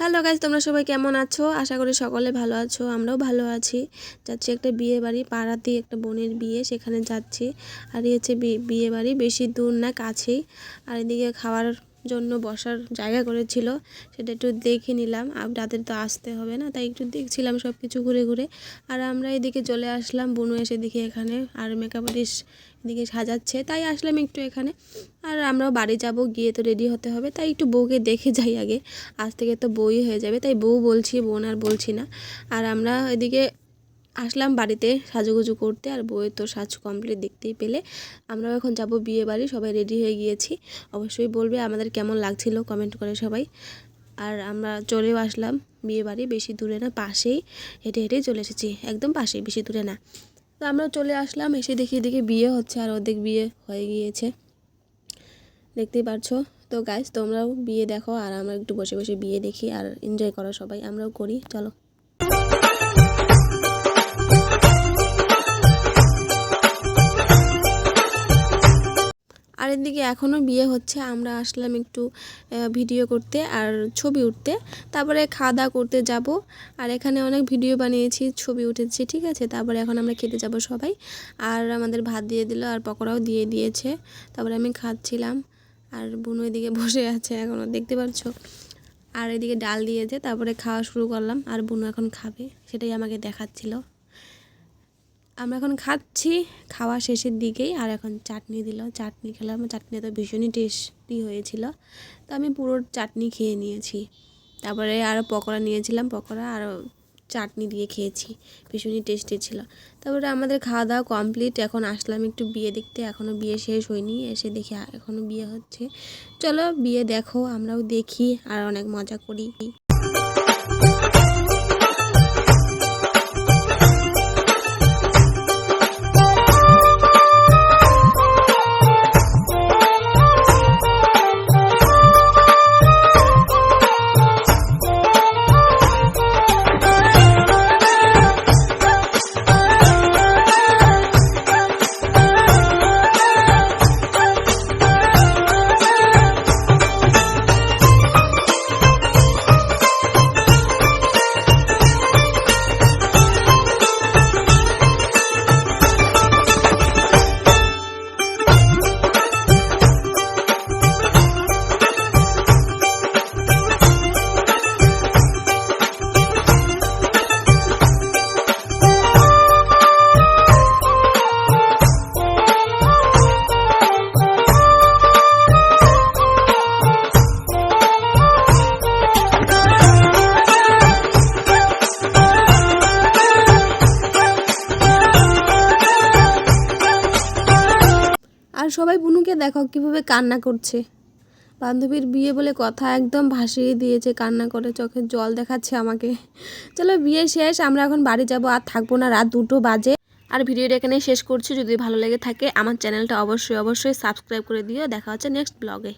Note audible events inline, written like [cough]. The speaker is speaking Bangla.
হ্যালো গাইজ তোমরা সবাই কেমন আছো? আশা করি সকলে ভালো আছো, আমরাও ভালো আছি। যাচ্ছি একটা বিয়ে বাড়ি, পাড়াতেই একটা বোনের বিয়ে, সেখানে যাচ্ছি। আর এই হচ্ছে বিয়ে বাড়ি, বেশি দূর না, কাছেই। আর এদিকে খাওয়ার জন্য বসার জায়গা করেছিল, সেটা একটু দেখে নিলাম। আর রাতের তো আসতে হবে না, তাই একটু দেখছিলাম সব কিছু ঘুরে ঘুরে। আর আমরা এদিকে চলে আসলাম, বনু এসে দেখি এখানে আর মেকআপ আর্টিস্ট এদিকে সাজাচ্ছে, তাই আসলাম একটু এখানে। আর আমরাও বাড়ি যাব, গিয়ে তো রেডি হতে হবে, তাই একটু বউকে দেখে যাই আগে। আজ থেকে তো বই হয়ে যাবে, তাই বউ বলছি, বোন আর বলছি না। আর আমরা এদিকে আসলাম বাড়িতে সাজুগুজু করতে আর বউয়ের তো সাজ কমপ্লিট দেখতেই পেলে। আমরাও এখন যাব বিয়ে বাড়ি, সবাই রেডি হয়ে গিয়েছি। অবশ্যই বলবে আমাদের কেমন লাগছিল কমেন্ট করে সবাই। আর আমরা চলেও আসলাম বিয়ে বাড়ি, বেশি দূরে না, পাশেই হেঁটে হেঁটেই চলে এসেছি। একদম পাশেই, বেশি দূরে না। তো আমরা চলে আসলাম, এসে দেখি এদিকে বিয়ে হচ্ছে আর ওদের বিয়ে হয়ে গিয়েছে। দেখতেই পারছ? তো গাইজ তোমরাও বিয়ে দেখো আর আমরা একটু বসে বসে বিয়ে দেখি আর এনজয় করো সবাই। আমরাও করি, চলো। আর দিকে এখনও বিয়ে হচ্ছে, আমরা আসলাম একটু ভিডিও করতে আর ছবি উঠতে। তারপরে খাওয়া দাওয়া করতে যাব, আর এখানে অনেক ভিডিও বানিয়েছি, ছবি উঠেছে, ঠিক আছে? তারপরে এখন আমরা খেতে যাব সবাই। আর আমাদের ভাত দিয়ে দিল, আর পকোড়াও দিয়ে দিয়েছে। তারপরে আমি খাচ্ছিলাম, আর বুনু এদিকে [laughs] বসে আছে এখনও দেখতে পাচ্ছ? আর এদিকে ডাল দিয়েছে, তারপরে খাওয়া শুরু করলাম, আর বুনু এখন খাবে, সেটাই আমাকে দেখাচ্ছিল। আমরা এখন খাচ্ছি, খাওয়া শেষের দিকেই, আর এখন চাটনি দিল। চাটনি খেলাম চাটনি তো ভীষণই টেস্টি হয়েছিল। তো আমি পুরো চাটনি খেয়ে নিয়েছি। তারপরে আরও পকোড়া নিয়েছিলাম, পকোড়া আরও চাটনি দিয়ে খেয়েছি। ভীষণই টেস্টি ছিল। তারপরে আমাদের খাওয়া দাওয়া কমপ্লিট এখন আসলাম একটু বিয়ে দেখতে। এখনও বিয়ে শেষ হয়নি, এসে দেখি এখনও বিয়ে হচ্ছে। চলো বিয়ে দেখো, আমরাও দেখি, আর অনেক মজা করি। সবাই বুনুকে দেখো কীভাবে কান্না করছে। বান্ধবীর বিয়ে বলে কথা একদম ভাসিয়ে দিয়েছে, কান্না করে চোখে জল দেখাচ্ছে আমাকে। চলো বিয়ে শেষ, আমরা এখন বাড়ি যাব, আর থাকব না রাত দুটো বাজে। আর ভিডিওটা এখানে শেষ করছি, যদি ভালো লেগে থাকে আমার চ্যানেলটা অবশ্যই অবশ্যই সাবস্ক্রাইব করে দিও। দেখা হচ্ছে নেক্সট ব্লগে।